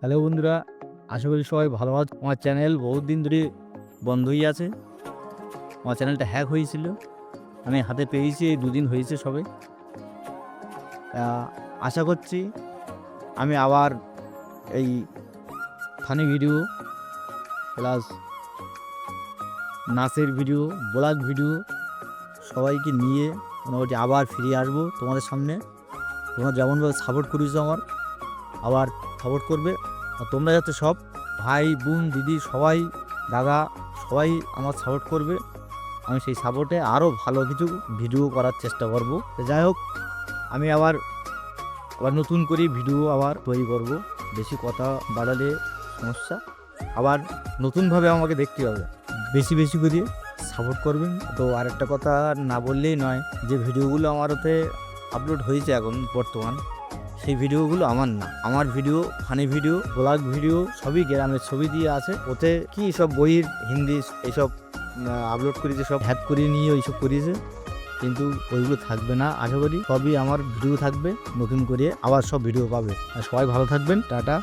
Hello বন্ধুরা, আশা করি সবাই ভালো আছো। আমার চ্যানেল বহুত দিন ধরে বন্ধই আছে। আমার চ্যানেলটা হ্যাক হয়েছিল। আমি হাতে পেয়েছি, এই দুদিন হয়েছে সবে। আশা করছি আমি আবার এই ফানি ভিডিও প্লাস নাচের ভিডিও ব্লগ ভিডিও সবাইকে নিয়ে মোটামুটি আবার ফিরে আসব তোমাদের সামনে। তোমরা যেমনভাবে সাপোর্ট করেছ আমার আবার সাপোর্ট করবে। আর তোমরা যাতে সব ভাই, বোন, দিদি সবাই, দাদা সবাই আমার সাপোর্ট করবে। আমি সেই সাপোর্টে আরও ভালো কিছু ভিডিও করার চেষ্টা করব। যাই হোক, আমি আবার আবার নতুন করে ভিডিও আবার তৈরি করব। বেশি কথা বাড়ালে সমস্যা। আবার নতুনভাবে আমাকে দেখতে হবে। বেশি বেশি করে সাপোর্ট করবেন। তো আরেকটা কথা না বললেই নয়, যে ভিডিওগুলো আমার ওতে আপলোড হয়েছে এখন বর্তমান সেই ভিডিওগুলো আমার না। আমার video, funny video, vlog video সবই গ্রামের ছবি দিয়ে আছে। ওতে কি সব বইয়ের, হিন্দি এইসব আপলোড করেছে, সব হ্যাক করিয়ে নিয়ে ওইসব করিয়েছে। কিন্তু ওইগুলো থাকবে না, আশা করি। সবই আমার ভিডিও থাকবে, নতুন করে আবার সব ভিডিও পাবে। সবাই ভালো থাকবেন, টাটা।